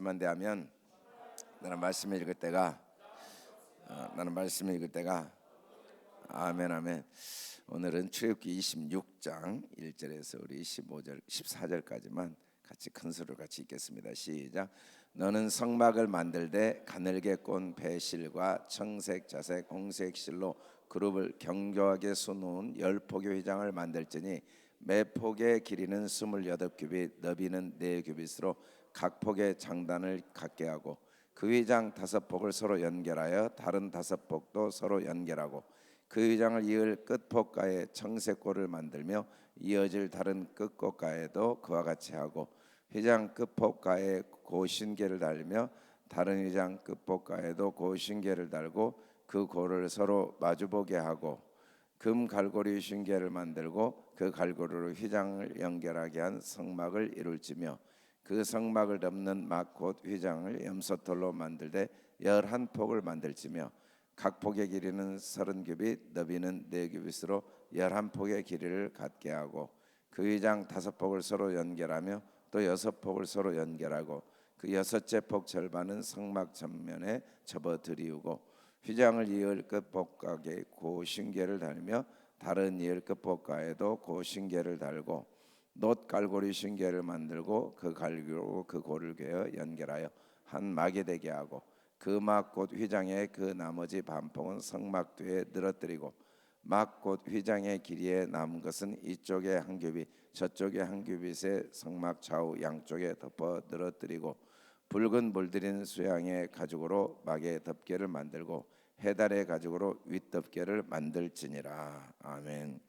만 대하면 나는 말씀 읽을 때가 어, 나는 말씀 읽을 때가 아멘 아멘. 오늘은 출애굽기 26장 1절에서 우리 15절 14절까지만 같이 큰 소리로 같이 읽겠습니다. 시작. 너는 성막을 만들되 가늘게 꼰 배실과 청색, 자색, 홍색 실로 그룹을 경조하게 수놓은 열 폭의 휘장을 만들지니 매 폭의 길이는 스물여덟 규빗, 너비는 네 규빗으로 각 폭의 장단을 갖게 하고 그 휘장 다섯 폭을 서로 연결하여 다른 다섯 폭도 서로 연결하고 그 휘장을 이을 끝폭가에 청색골을 만들며 이어질 다른 끝곡가에도 그와 같이 하고 휘장 끝폭가에 고신계를 달며 다른 휘장 끝폭가에도 고신계를 달고 그 골을 서로 마주보게 하고 금 갈고리 신계를 만들고 그 갈고리로 휘장을 연결하게 한 성막을 이룰지며 그 성막을 덮는 막곧 휘장을 염소털로 만들되 열한 폭을 만들지며 각 폭의 길이는 서른 규빗 너비는 네 규빗으로 열한 폭의 길이를 갖게 하고 그 휘장 다섯 폭을 서로 연결하며 또 여섯 폭을 서로 연결하고 그 여섯째 폭 절반은 성막 전면에 접어 들이우고 휘장을 이을 끝 복각에 고신계를 달며 다른 이을 끝 복가에도 고신계를 달고 놋 갈고리 신계를 만들고 그 갈고리로 그 골을 괴어 연결하여 한 막이 되게 하고 그막곧 휘장의 그 나머지 반폭은 성막 뒤에 늘어뜨리고 막곧 휘장의 길이에 남은 것은 이쪽에 한 규빗 저쪽에 한 규빗에 성막 좌우 양쪽에 덮어 늘어뜨리고 붉은 물들인 수양의 가죽으로 막의 덮개를 만들고 해달의 가죽으로 윗덮개를 만들지니라 아멘.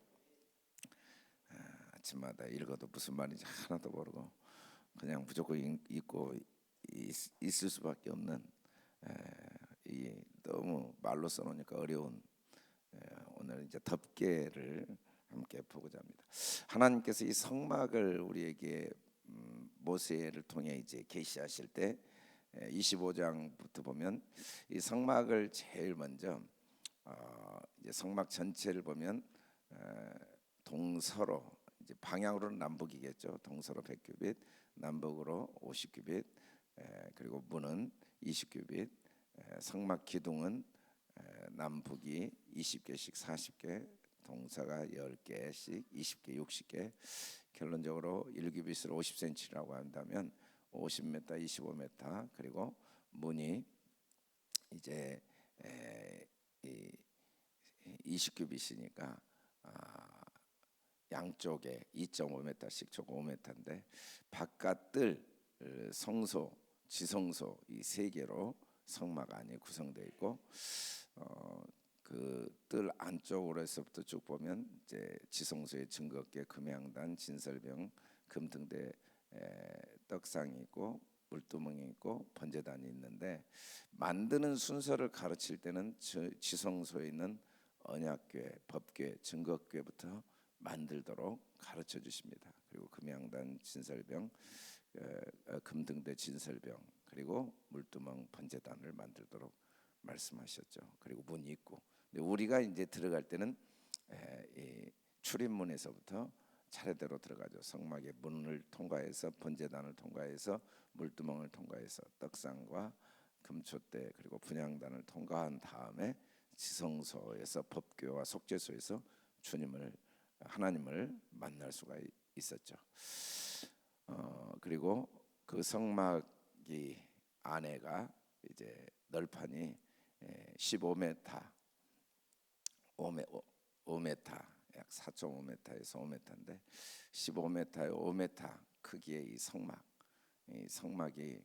아, 아침마다 읽어도 무슨 말인지 하나도 모르고 그냥 무조건 읽고 있을 수밖에 없는 이 너무 말로 써놓으니까 어려운 오늘 이제 덮개를 함께 보고자 합니다. 하나님께서 이 성막을 우리에게 음, 모세를 통해 이제 계시하실 때 25장부터 보면 이 성막을 제일 먼저 어, 성막 전체를 보면 동서로 이제 방향으로는 남북이겠죠. 동서로 100규빗, 남북으로 50규빗, 그리고 문은 20규빗, 성막 기둥은 남북이 20개씩 40개, 동사가 10개씩 20개, 60개. 결론적으로 1규빗으로 50cm라고 한다면 50m, 25m 그리고 문이 이제 에, 이 20규빗이니까 아, 양쪽에 2.5m씩 총 5m인데 바깥들 성소, 지성소 이 세 개로 성막 안이 구성되어 있고 어, 그뜰 안쪽으로서부터 쭉 보면 이제 지성소의 증거계 금양단 진설병 금등대 떡상이 있고 물두멍이 있고 번제단이 있는데 만드는 순서를 가르칠 때는 지 성소에 있는 언약궤, 법궤, 증거궤부터 만들도록 가르쳐 주십니다. 그리고 금양단 진설병, 어, 금등대 진설병, 그리고 물두멍 번제단을 만들도록 말씀하셨죠. 그리고 문이 있고, 근데 우리가 이제 들어갈 때는 출입문에서부터 차례대로 들어가죠. 성막의 문을 통과해서 번제단을 통과해서 물두멍을 통과해서 떡상과 금초대 그리고 분향단을 통과한 다음에 지성소에서 법교와 속죄소에서 주님을 하나님을 만날 수가 있었죠. 어, 그리고 그 성막이 안에가 이제 널판이 15m, 5m, 5m 약 4.5m에서 5m인데 15m에 5m 크기의 이 성막, 이 성막이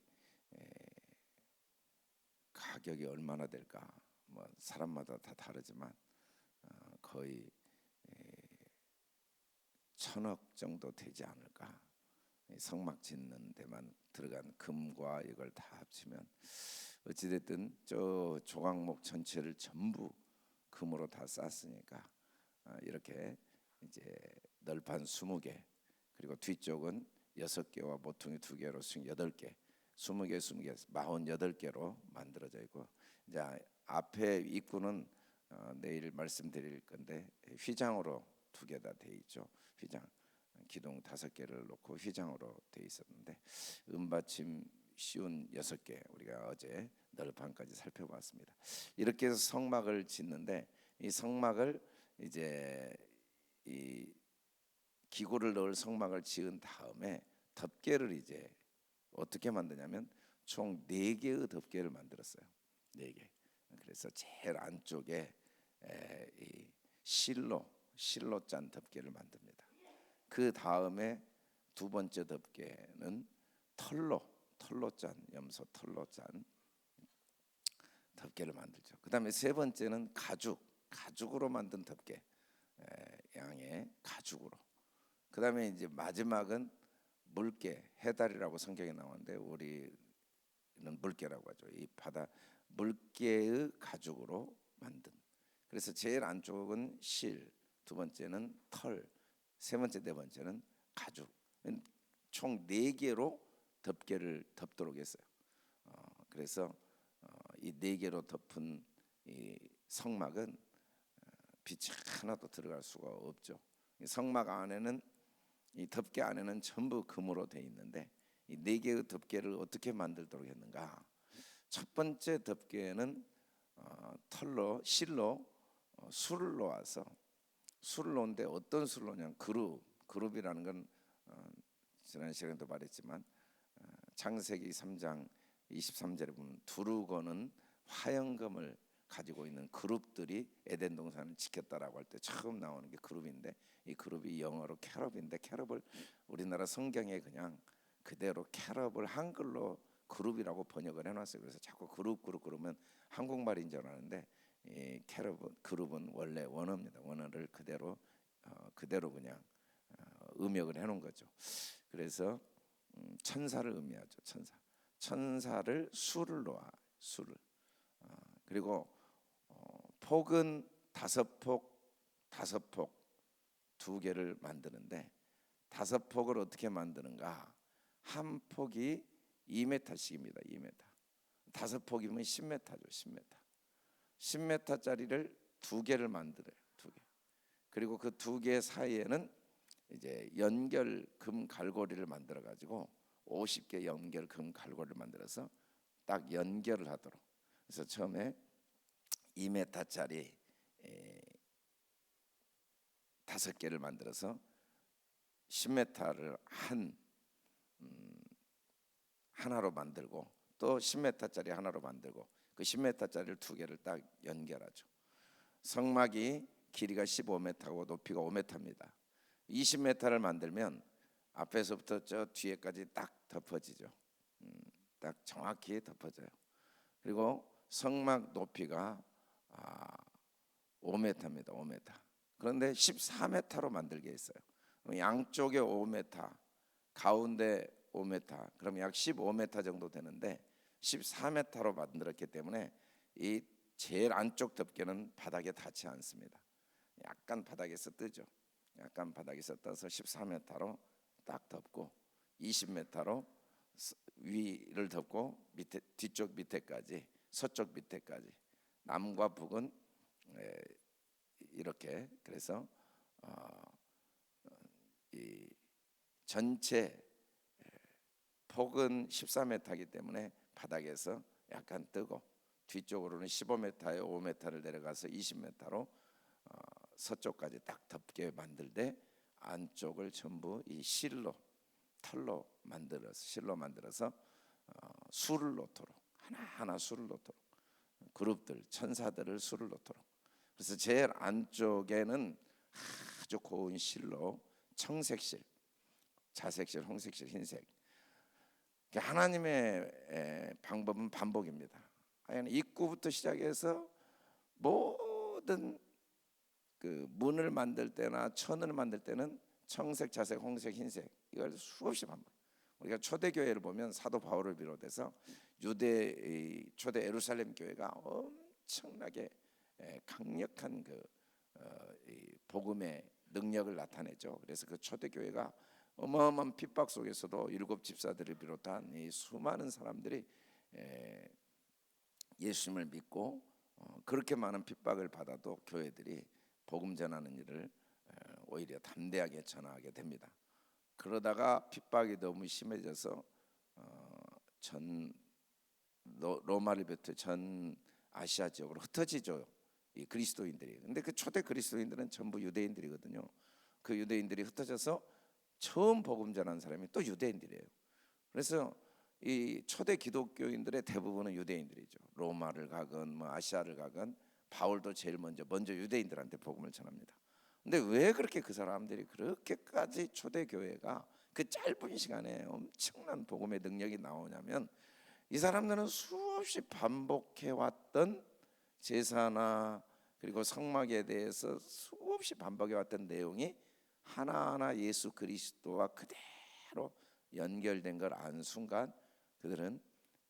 가격이 얼마나 될까? 뭐 사람마다 다 다르지만 어, 거의 천억 정도 되지 않을까? 성막 짓는 데만 들어간 금과 이걸 다 합치면 어찌됐든 저 조각목 전체를 전부 금으로 다 쌌으니까 어, 이렇게 이제 널판 20개 그리고 뒤쪽은 6개와 모퉁이 2개로 총 8개 20개 20개 48개로 만들어져 있고 이제 앞에 입구는 어, 내일 말씀드릴 건데 휘장으로 두 개 다 돼 있죠. 휘장 기둥 다섯 개를 놓고 휘장으로 돼 있었는데 은받침 쉬운 여섯 개 우리가 어제 널판까지 살펴봤습니다. 이렇게 해서 성막을 짓는데 이 성막을 이제 이 기구를 넣을 성막을 지은 다음에 덮개를 이제 어떻게 만드냐면 총 네 개의 덮개를 만들었어요. 네 개. 그래서 제일 안쪽에 에, 이 실로 실로 짠 덮개를 만듭니다. 그 다음에 두 번째 덮개는 털로 털로 짠 염소 털로 짠 덮개를 만들죠. 그다음에 세 번째는 가죽 가죽으로 만든 덮개 에, 양의 가죽으로. 그다음에 이제 마지막은 물개 해달이라고 성경에 나오는데 우리는 물개라고 하죠. 이 바다 물개의 가죽으로 만든. 그래서 제일 안쪽은 실, 두 번째는 털, 세 번째 네 번째는 가죽. 총 네 개로 덮개를 덮도록 했어요. 어, 그래서 어, 이네 개로 덮은 이 성막은 어, 빛이 하나도 들어갈 수가 없죠. 이 성막 안에는 이 덮개 안에는 전부 금으로 돼 있는데 이 네 개의 덮개를 어떻게 만들도록 했는가? 첫 번째 덮개는 어, 털로 실로 어, 술을 놓아서 놓는데 어떤 놓냐면 그룹 그룹이라는 건 어, 지난 시간에도 말했지만 어, 창세기 3장 23절에 보면 두루거는 화영금을 가지고 있는 그룹들이 에덴 동산을 지켰다라고 할 때 처음 나오는 게 그룹인데 이 그룹이 영어로 캐럽인데 캐럽을 우리나라 성경에 그냥 그대로 캐럽을 한글로 그룹이라고 번역을 해놨어요. 그래서 자꾸 그룹 그룹 그러면 한국말인 줄 아는데 이 캐럽은 그룹은 원래 원어입니다. 원어를 그대로 어, 그대로 그냥 어, 음역을 해놓은 거죠. 그래서 음, 천사를 의미하죠. 천사. 천사를 수를 놓아 수를 어, 그리고 어, 폭은 다섯 폭 다섯 폭 두 개를 만드는데 다섯 폭을 어떻게 만드는가? 한 폭이 2m씩입니다. 2m. 다섯 폭이면 10m죠. 10m. 10m짜리를 두 개를 만들어요. 두 개. 그리고 그 두 개 사이에는 이제 연결 금 갈고리를 만들어 가지고 50개 연결 금 갈고리를 만들어서 딱 연결을 하도록. 그래서 처음에 2m짜리 다섯 개를 만들어서 10m를 한 음, 하나로 만들고 또 10m짜리 하나로 만들고 그 10m짜리를 두 개를 딱 연결하죠. 성막이 길이가 15m고 높이가 5m입니다. 20m를 만들면 앞에서부터 저 뒤에까지 딱 덮어지죠. 음, 딱 정확히 덮어져요. 그리고 성막 높이가 아, 5m입니다. 5m. 그런데 14m로 만들게 했어요. 양쪽에 5m, 가운데 5m, 그럼 약 15m 정도 되는데 14m로 만들었기 때문에 이 제일 안쪽 덮개는 바닥에 닿지 않습니다. 약간 바닥에서 뜨죠. 약간 바닥에서 떠서 14m로 딱 덮고 20m로 위를 덮고 밑에 뒤쪽 밑에까지 서쪽 밑에까지 남과 북은 이렇게 그래서 어, 이 전체 폭은 14m이기 때문에 바닥에서 약간 뜨고 뒤쪽으로는 15m에 5m를 내려가서 20m로 어, 서쪽까지 딱 덮게 만들되 안쪽을 전부 이 실로 털로 만들어서 실로 만들어서 어, 술을 놓도록 하나 하나 술을 놓도록 그룹들 천사들을 술을 놓도록 그래서 제일 안쪽에는 아주 고운 실로 청색실, 자색실, 홍색실, 흰색. 하나님의 방법은 반복입니다. 입구부터 시작해서 모든 그 문을 만들 때나 천을 만들 때는 청색, 자색, 홍색, 흰색 이걸 수없이 반복. 우리가 초대 교회를 보면 사도 바울을 비롯해서 유대 초대 에루살렘 교회가 엄청나게 강력한 그 어, 복음의 능력을 나타내죠. 그래서 그 초대 교회가 어마어마한 핍박 속에서도 일곱 집사들을 비롯한 이 수많은 사람들이 예수님을 믿고 어, 그렇게 많은 핍박을 받아도 교회들이 복음 전하는 일을 오히려 담대하게 전하게 됩니다. 그러다가 핍박이 너무 심해져서 어, 전 로- 로마를 비롯해 전 아시아 지역으로 흩어지죠. 이 그리스도인들이. 근데 그 초대 그리스도인들은 전부 유대인들이거든요. 그 유대인들이 흩어져서 처음 복음 전한 사람이 또 유대인들이에요. 그래서 이 초대 기독교인들의 대부분은 유대인들이죠. 로마를 가건 뭐 아시아를 가건 바울도 제일 먼저 먼저 유대인들한테 복음을 전합니다. 근데 왜 그렇게 그 사람들이 그렇게까지 초대 교회가 그 짧은 시간에 엄청난 복음의 능력이 나오냐면 이 사람들은 수없이 반복해 왔던 제사나 그리고 성막에 대해서 수없이 반복해 왔던 내용이 하나하나 예수 그리스도와 그대로 연결된 걸 안 순간 그들은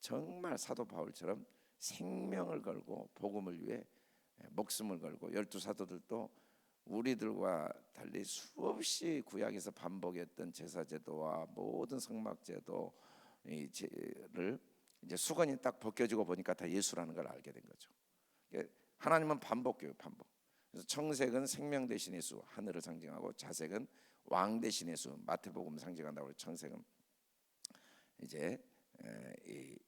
정말 사도 바울처럼 생명을 걸고 복음을 위해 목숨을 걸고 열두 사도들도 우리들과 달리 수없이 구약에서 반복했던 제사 제도와 모든 성막 제도 이를 이제 수건이 딱 벗겨지고 보니까 다 예수라는 걸 알게 된 거죠. 하나님은 반복해요, 반복. 그래서 청색은 생명 대신 예수, 하늘을 상징하고 자색은 왕 대신 예수, 마태복음 상징한다고 그래요. 청색은 이제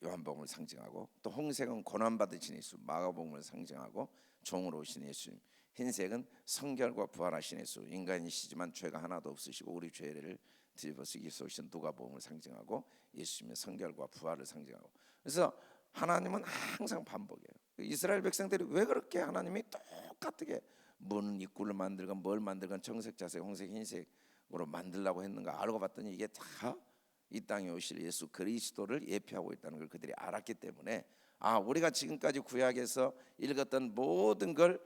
요한복음을 상징하고 또 홍색은 고난 받으신 예수, 마가복음을 상징하고 종으로 오신 예수. 흰색은 성결과 부활하신 예수, 인간이시지만 죄가 하나도 없으시고 우리 죄를 뒤집어쓰기 위해서 오신 누가복음을 상징하고 예수님의 성결과 부활을 상징하고. 그래서 하나님은 항상 반복해요. 이스라엘 백성들이 왜 그렇게 하나님이 똑같게 문 입구를 만들건 뭘 만들건 청색, 자색, 홍색, 흰색으로 만들라고 했는가 알고 봤더니 이게 다 이 땅에 오실 예수 그리스도를 예표하고 있다는 걸 그들이 알았기 때문에 아 우리가 지금까지 구약에서 읽었던 모든 걸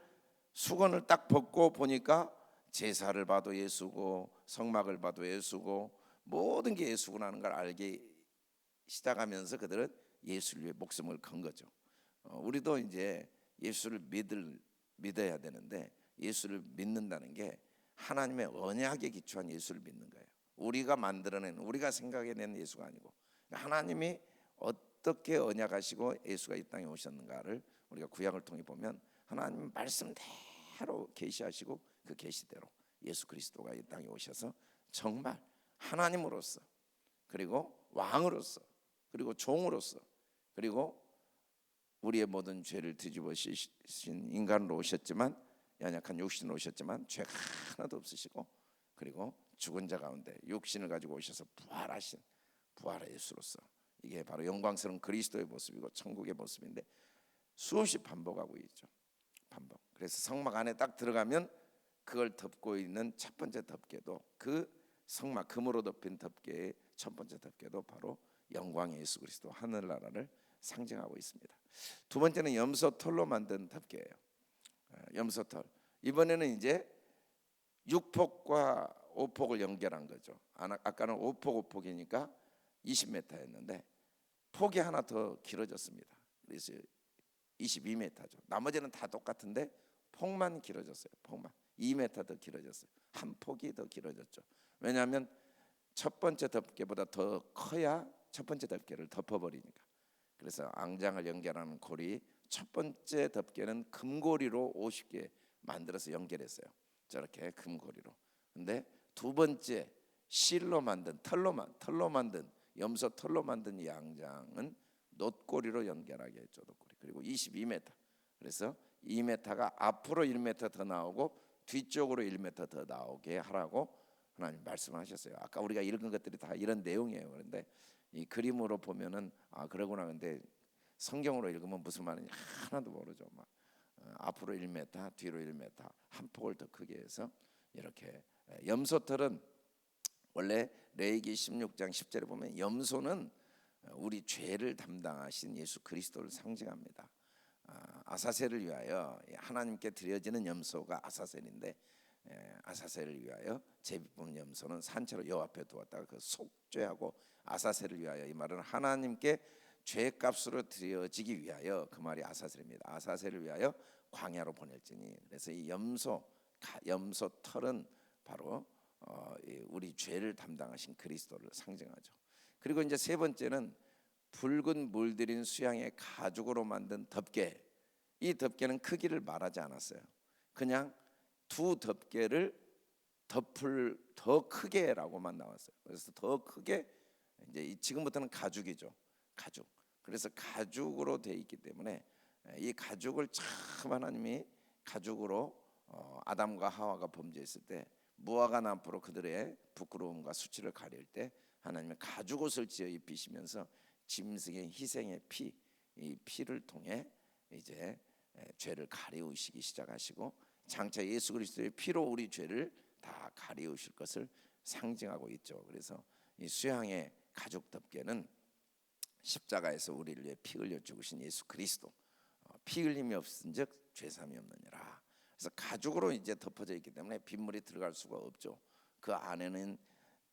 수건을 딱 벗고 보니까 제사를 봐도 예수고 성막을 봐도 예수고 모든 게 예수구나는 걸 알게 시작하면서 그들은 예수를 위해 목숨을 건 거죠. 어, 우리도 이제 예수를 믿을 믿어야 되는데 예수를 믿는다는 게 하나님의 언약에 기초한 예수를 믿는 거예요. 우리가 만들어낸 우리가 생각해낸 예수가 아니고 하나님이 어떻게 언약하시고 예수가 이 땅에 오셨는가를 우리가 구약을 통해 보면 하나님 말씀대로 계시하시고 그 계시대로 예수 그리스도가 이 땅에 오셔서 정말 하나님으로서 그리고 왕으로서 그리고 종으로서 그리고 우리의 모든 죄를 뒤집어쓰신 인간으로 오셨지만 연약한 육신으로 오셨지만 죄가 하나도 없으시고 그리고 죽은 자 가운데 육신을 가지고 오셔서 부활하신 부활의 예수로서 이게 바로 영광스러운 그리스도의 모습이고 천국의 모습인데 수없이 반복하고 있죠. 반복. 그래서 성막 안에 딱 들어가면 그걸 덮고 있는 첫 번째 덮개도 그 성막 금으로 덮인 덮개의 첫 번째 덮개도 바로 영광의 예수 그리스도 하늘나라를 상징하고 있습니다. 두 번째는 염소 털로 만든 덮개예요. 어, 염소 털. 이번에는 이제 6폭과 5폭을 연결한 거죠. 아까는 5폭 5폭이니까 20m였는데 폭이 하나 더 길어졌습니다. 그래서 22m죠. 나머지는 다 똑같은데 폭만 길어졌어요. 폭만 2m 더 길어졌어요. 한 폭이 더 길어졌죠. 왜냐하면 첫 번째 덮개보다 더 커야 첫 번째 덮개를 덮어버리니까. 그래서 앙장을 연결하는 고리 첫 번째 덮개는 금고리로 50개 만들어서 연결했어요. 저렇게 금고리로. 근데 두 번째 실로 만든 털로 만 털로 만든 염소 털로 만든 이 앙장은 놋고리로 연결하게 했죠. 놋고리. 그리고 22m. 그래서 2m가 앞으로 1m 더 나오고 뒤쪽으로 1m 더 나오게 하라고 하나님 말씀하셨어요. 아까 우리가 읽은 것들이 다 이런 내용이에요. 그런데 이 그림으로 보면은 아 그러구나. 근데 성경으로 읽으면 무슨 말인지 하나도 모르죠. 막 어, 앞으로 1m, 뒤로 1m, 한 폭을 더 크게 해서 이렇게 에, 염소털은 원래 레이기 16장 10절에 보면 염소는 우리 죄를 담당하신 예수 그리스도를 상징합니다. 아, 아사셀을 위하여 하나님께 드려지는 염소가 아사셀인데 에, 아사셀을 위하여 제비뽑은 염소는 산채로 여호와 앞에 두었다가 그 속죄하고 아사셀을 위하여 이 말은 하나님께 죄값으로 드려지기 위하여 그 말이 아사셀입니다. 아사셀을 위하여 광야로 보낼지니 그래서 이 염소 가- 염소 털은 바로 어, 이 우리 죄를 담당하신 그리스도를 상징하죠. 그리고 이제 세 번째는 붉은 물들인 수양의 가죽으로 만든 덮개. 이 덮개는 크기를 말하지 않았어요. 그냥 두 덮개를 덮을 더 크게라고만 나왔어요. 그래서 더 크게 이제 이- 지금부터는 가죽이죠. 가죽. 그래서 가죽으로 돼 있기 때문에 이 가죽을 참 하나님이 가죽으로 어, 아담과 하와가 범죄했을 때 무화과 나무로 그들의 부끄러움과 수치를 가릴 때 하나님의 가죽 옷을 지어 입히시면서 짐승의 희생의 피, 이 피를 통해 이제 죄를 가리우시기 시작하시고 장차 예수 그리스도의 피로 우리 죄를 다 가리우실 것을 상징하고 있죠. 그래서 이 수양의 가죽 덮개는 십자가에서 우리를 위해 피 흘려 죽으신 예수 그리스도 어, 피 흘림이 없은즉 죄삼이 없느니라. 그래서 가죽으로 이제 덮어져 있기 때문에 빗물이 들어갈 수가 없죠. 그 안에는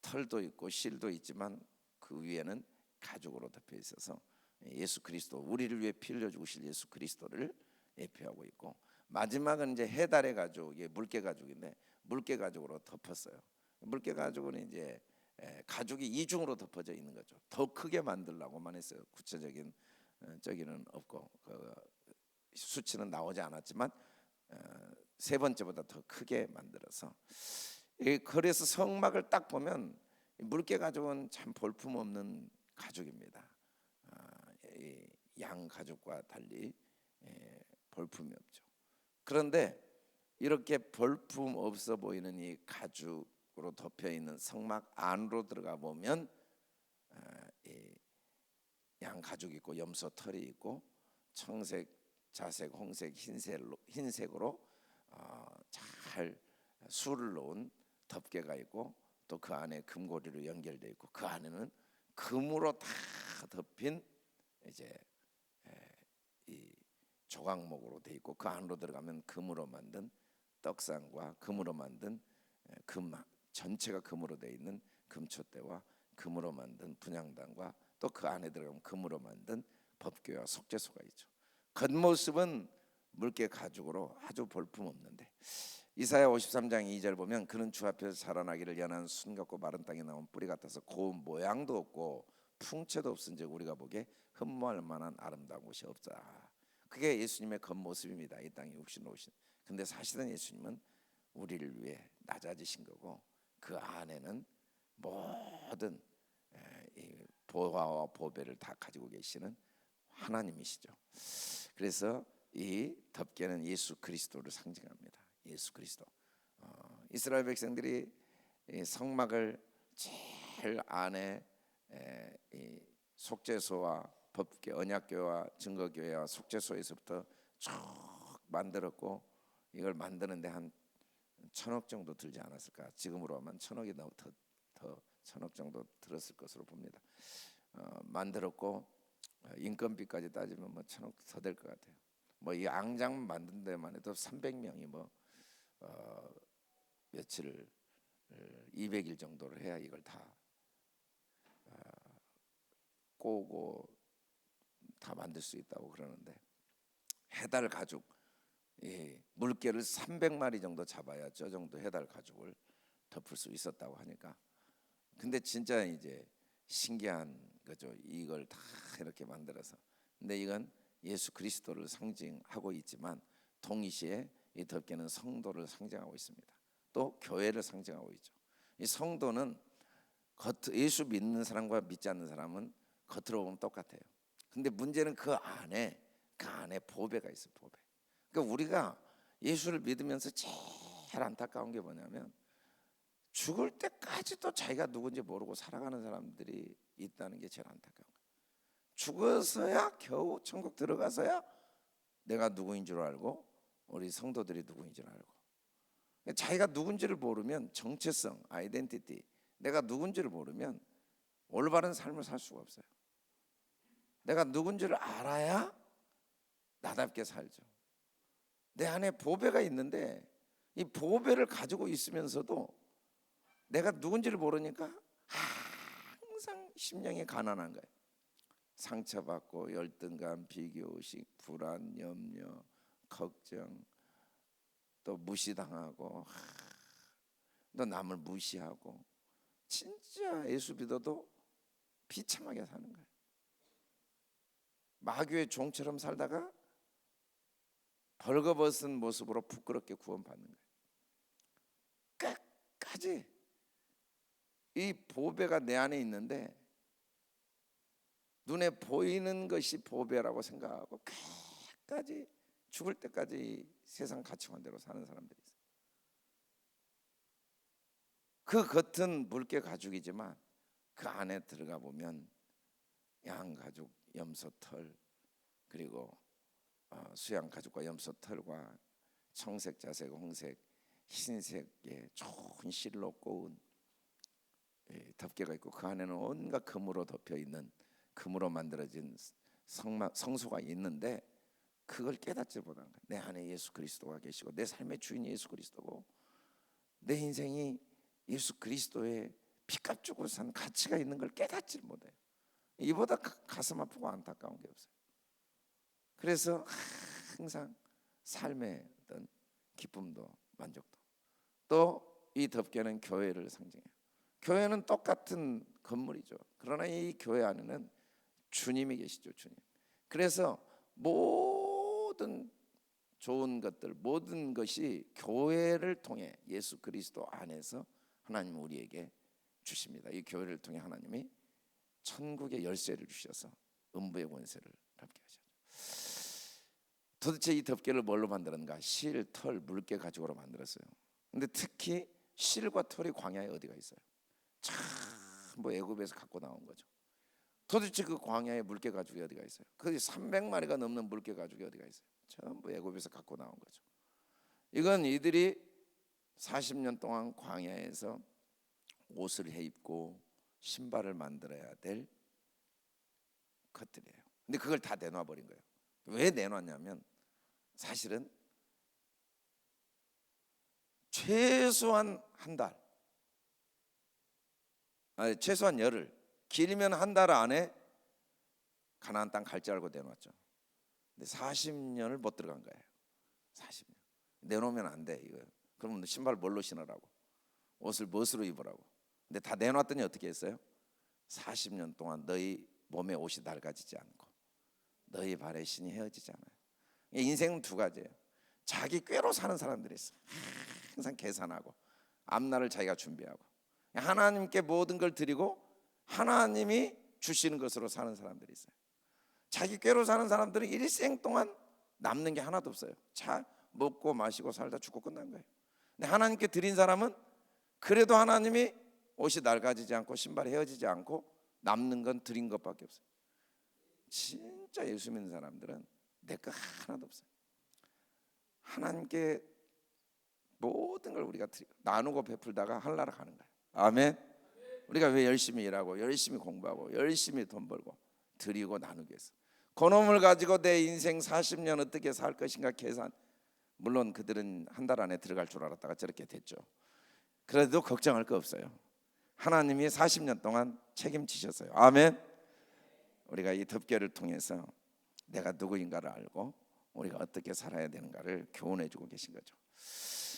털도 있고 실도 있지만 그 위에는 가죽으로 덮여 있어서 예수 그리스도 우리를 위해 피 흘려 죽으실 예수 그리스도를 예표하고 있고 마지막은 이제 해달의 가죽, 이게 물개 가죽인데 물개 가죽으로 덮었어요. 물개 가죽은 이제 가죽이 이중으로 덮어져 있는 거죠. 더 크게 만들라고만 했어요. 구체적인 어, 저기는 없고 그 수치는 나오지 않았지만 어, 세 번째보다 더 크게 만들어서 그래서 성막을 딱 보면 물개 가죽은 참 볼품 없는 가죽입니다. 아, 양 가죽과 달리 볼품이 없죠. 그런데 이렇게 볼품 없어 보이는 이 가죽으로 덮여 있는 성막 안으로 들어가 보면 아, 양 가죽 있고 염소 털이 있고 청색, 자색, 홍색, 흰색으로, 흰색으로 어, 잘 술을 놓은 덮개가 있고 또 그 안에 금고리로 연결되어 있고 그 안에는 금으로 다 덮인 이제 이 조각목으로 돼 있고 그 안으로 들어가면 금으로 만든 떡상과 금으로 만든 금 전체가 금으로 돼 있는 금초대와 금으로 만든 분향단과 또 그 안에 들어가면 금으로 만든 법궤와 속죄소가 있죠. 겉모습은 물개 가죽으로 아주 볼품 없는데 이사야 53장 2절 보면 그는 주 앞에서 자라나기를 연한 순 같고 마른 땅에 나온 뿌리 같아서 고운 모양도 없고 풍채도 없은즉 우리가 보기에 흠모할 만한 아름다운 곳이 없다. 그게 예수님의 겉모습입니다. 이 땅에 육신으로 오신. 근데 사실은 예수님은 우리를 위해 낮아지신 거고 그 안에는 모든 보화와 보배를 다 가지고 계시는 하나님이시죠. 그래서 이 덮개는 예수 그리스도를 상징합니다. 예수 그리스도. 어, 이스라엘 백성들이 성막을 제일 안에 에, 이 속죄소와 법계 언약교와 증거교회와 속죄소에서부터 쭉 만들었고 이걸 만드는데 한 천억 정도 들지 않았을까? 지금으로 하면 천억이 더, 더 천억 정도 들었을 것으로 봅니다. 어, 만들었고 어, 인건비까지 따지면 뭐 천억 더 될 것 같아요. 뭐 이 앙장 만든 데만 해도 300명이 뭐 어, 며칠을 200일 어, 정도를 해야 이걸 다 어, 꼬고 다 만들 수 있다고 그러는데 해달 가죽 이 물개를 300마리 정도 잡아야 저 정도 해달 가죽을 덮을 수 있었다고 하니까 근데 진짜 이제 신기한 거죠. 이걸 다 이렇게 만들어서 근데 이건 예수 그리스도를 상징하고 있지만 동시에 이 덮개는 성도를 상징하고 있습니다. 또 교회를 상징하고 있죠. 이 성도는 겉 예수 믿는 사람과 믿지 않는 사람은 겉으로 보면 똑같아요. 근데 문제는 그 안에 그 안에 보배가 있어 보배. 그러니까 우리가 예수를 믿으면서 제일 안타까운 게 뭐냐면 죽을 때까지도 자기가 누군지 모르고 살아가는 사람들이 있다는 게 제일 안타까운 거예요. 죽어서야 겨우 천국 들어가서야 내가 누구인 줄 알고 우리 성도들이 누구인 줄 알고 자기가 누군지를 모르면 정체성, 아이덴티티 내가 누군지를 모르면 올바른 삶을 살 수가 없어요. 내가 누군지를 알아야 나답게 살죠. 내 안에 보배가 있는데 이 보배를 가지고 있으면서도 내가 누군지를 모르니까 항상 심령이 가난한 거예요. 상처받고 열등감, 비교의식, 불안, 염려, 걱정, 또 무시당하고 또 남을 무시하고 진짜 예수 믿어도 비참하게 사는 거예요. 마귀의 종처럼 살다가 벌거벗은 모습으로 부끄럽게 구원받는 거예요. 끝까지 이 보배가 내 안에 있는데 눈에 보이는 것이 보배라고 생각하고 끝까지 죽을 때까지 세상 가치관대로 사는 사람들이 있어요. 그 겉은 물개 가죽이지만 그 안에 들어가 보면 양 가죽, 염소 털 그리고 어, 수양 가죽과 염소 털과 청색, 자색, 홍색, 흰색의 좋은 실로 꼬은 예, 덮개가 있고 그 안에는 온갖 금으로 덮여 있는 금으로 만들어진 성마, 성소가 있는데 그걸 깨닫지 못하는 거야. 내 안에 예수 그리스도가 계시고 내 삶의 주인 예수 그리스도고 내 인생이 예수 그리스도의 피값 주고 산 가치가 있는 걸 깨닫지 못해요. 이보다 가- 가슴 아프고 안타까운 게 없어요. 그래서 항상 삶의 어떤 기쁨도 만족도 또 이 덮개는 교회를 상징해요. 교회는 똑같은 건물이죠. 그러나 이 교회 안에는 주님이 계시죠, 주님. 그래서 모든 좋은 것들, 모든 것이 교회를 통해 예수 그리스도 안에서 하나님 우리에게 주십니다. 이 교회를 통해 하나님이 천국의 열쇠를 주셔서 음부의 권세를 덮게 하셨죠. 도대체 이 덮개를 뭘로 만들었는가? 실, 털, 물개 가죽으로 만들었어요. 근데 특히 실과 털이 광야에 어디가 있어요? 전부 애굽에서 갖고 나온 거죠. 도대체 그 광야에 물개 가죽이 어디가 있어요? 거기 300마리가 넘는 물개 가죽이 어디가 있어요? 전부 애굽에서 갖고 나온 거죠. 이건 이들이 40년 동안 광야에서 옷을 해 입고 신발을 만들어야 될 것들이에요. 근데 그걸 다 내놔 버린 거예요. 왜 내놨냐면 사실은 최소한 한 달, 아니, 최소한 열흘, 길면 한 달 안에 가나안 땅 갈 줄 알고 내놨죠. 근데 40년을 못 들어간 거예요. 40년 내놓으면 안 돼 이거. 그러면 신발 뭘로 신으라고? 옷을 무엇으로 입으라고? 근데 다 내놨더니 어떻게 했어요? 40년 동안 너희 몸에 옷이 낡아지지 않고 너희 발에 신이 헤어지지 않아요. 인생은 두 가지예요. 자기 꾀로 사는 사람들이 있어. 항상 계산하고 앞날을 자기가 준비하고 하나님께 모든 걸 드리고 하나님이 주시는 것으로 사는 사람들이 있어요. 자기 꾀로 사는 사람들은 일생 동안 남는 게 하나도 없어요. 자 먹고 마시고 살다 죽고 끝난 거예요. 근데 하나님께 드린 사람은 그래도 하나님이 옷이 낡아지지 않고 신발이 헤어지지 않고 남는 건 드린 것밖에 없어요. 진짜 예수 믿는 사람들은 내 거 하나도 없어요. 하나님께 모든 걸 우리가 드리고 나누고 베풀다가 하늘나라 가는 거예요. 아멘. 우리가 왜 열심히 일하고 열심히 공부하고 열심히 돈 벌고 드리고 나누기 위해서 그놈을 가지고 내 인생 40년 어떻게 살 것인가 계산 물론 그들은 한 달 안에 들어갈 줄 알았다가 저렇게 됐죠. 그래도 걱정할 거 없어요. 하나님이 40년 동안 책임지셨어요. 아멘. 우리가 이 덮개를 통해서 내가 누구인가를 알고 우리가 어떻게 살아야 되는가를 교훈해 주고 계신 거죠.